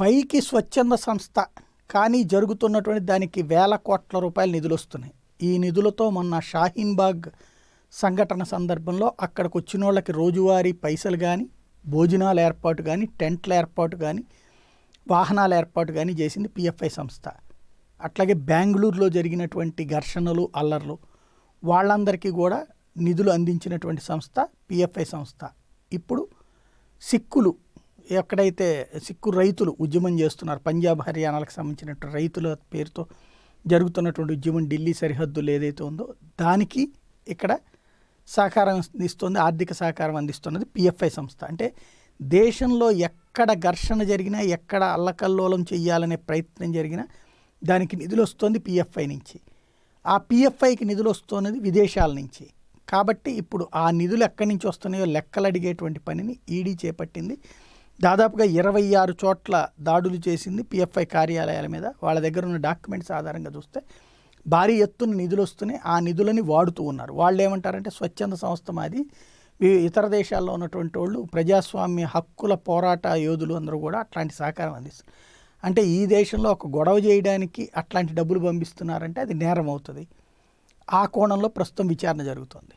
పైకి స్వచ్ఛంద సంస్థ కానీ జరుగుతున్నటువంటి దానికి వేల కోట్ల రూపాయల నిధులు వస్తున్నాయి. ఈ నిధులతో మొన్న షాహీన్బాగ్ సంఘటన సందర్భంలో అక్కడికి వచ్చిన వాళ్ళకి రోజువారీ పైసలు కానీ భోజనాల ఏర్పాటు కానీ టెంట్ల ఏర్పాటు కానీ వాహనాల ఏర్పాటు కానీ చేసింది పిఎఫ్ఐ సంస్థ. అట్లాగే బెంగళూరులో జరిగినటువంటి ఘర్షణలు అల్లర్లు వాళ్ళందరికీ కూడా నిధులు అందించినటువంటి సంస్థ పిఎఫ్ఐ సంస్థ. ఇప్పుడు సిక్కులు ఎక్కడైతే సిక్కు రైతులు ఉద్యమం చేస్తున్నారు పంజాబ్ హర్యానాలకు సంబంధించినటువంటి రైతుల పేరుతో జరుగుతున్నటువంటి ఉద్యమం ఢిల్లీ సరిహద్దులు ఏదైతే ఉందో దానికి ఇక్కడ సహకారం అందిస్తుంది ఆర్థిక సహకారం అందిస్తున్నది పిఎఫ్ఐ సంస్థ. అంటే దేశంలో ఎక్కడ ఘర్షణ జరిగినా ఎక్కడ అల్లకల్లోలం చేయాలనే ప్రయత్నం జరిగినా దానికి నిధులు వస్తుంది పిఎఫ్ఐ నుంచి. ఆ పిఎఫ్ఐకి నిధులు వస్తున్నది విదేశాల నుంచి. కాబట్టి ఇప్పుడు ఆ నిధులు ఎక్కడి నుంచి వస్తున్నాయో లెక్కలు అడిగేటువంటి పనిని ఈడీ చేపట్టింది. దాదాపుగా ఇరవై ఆరు చోట్ల దాడులు చేసింది పిఎఫ్ఐ కార్యాలయాల మీద. వాళ్ళ దగ్గర ఉన్న డాక్యుమెంట్స్ ఆధారంగా చూస్తే భారీ ఎత్తున నిధులు వస్తున్నాయి. ఆ నిధులని వాడుతూ ఉన్నారు. వాళ్ళు ఏమంటారంటే స్వచ్ఛంద సంస్థ మాది. ఇతర దేశాల్లో ఉన్నటువంటి వాళ్ళు ప్రజాస్వామ్య హక్కుల పోరాట యోధులు అందరూ కూడా అట్లాంటి సహకారం అందిస్తారు అంటే ఈ దేశంలో ఒక గొడవ చేయడానికి అట్లాంటి డబ్బులు పంపిస్తున్నారంటే అది నేరం అవుతుంది. ఆ కోణంలో ప్రస్తుతం విచారణ జరుగుతుంది.